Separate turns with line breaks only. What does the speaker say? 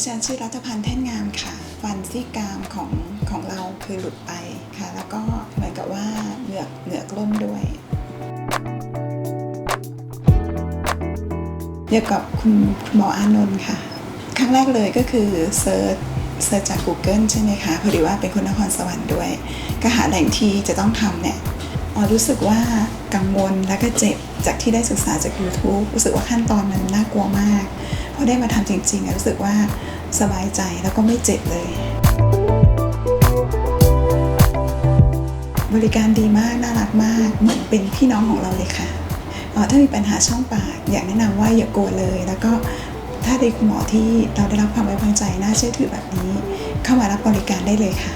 ดิฉันชื่อรัฐพันธ์แท่นงามค่ะ ฟันซี่กรามของของเราคือหลุดไปค่ะ แล้วก็เหมือนกับว่าเหงือกเหงือกล่มด้วยเดียวกับคุณคุณหมออานนท์ค่ะ ครั้งแรกเลยก็คือเซิร์ชเซิร์ชจาก Google ใช่ไหมคะพอดีว่าเป็นคนนครสวรรค์ด้วย ก็หาแหล่งที่จะต้องทำเนี่ยออรู้สึกว่ากังวลแล้วก็เจ็บจากที่ได้ศึกษาจาก YouTube รู้สึกว่าขั้นตอนมันน่ากลัวมากพอได้มาทำจริงๆรู้สึกว่า สบายใจแล้วก็ไม่เจ็บเลย บริการดีมากน่ารักมากเหมือนเป็นพี่น้องของเราเลยค่ะออถ้ามีปัญหาช่องปาก อยากแนะนำว่าอย่ากลัวเลย แล้วก็ถ้าได้คุณหมอที่เราได้รับความไว้วางใจน่าเชื่อถือแบบนี้ เข้ามารับบริการได้เลยค่ะ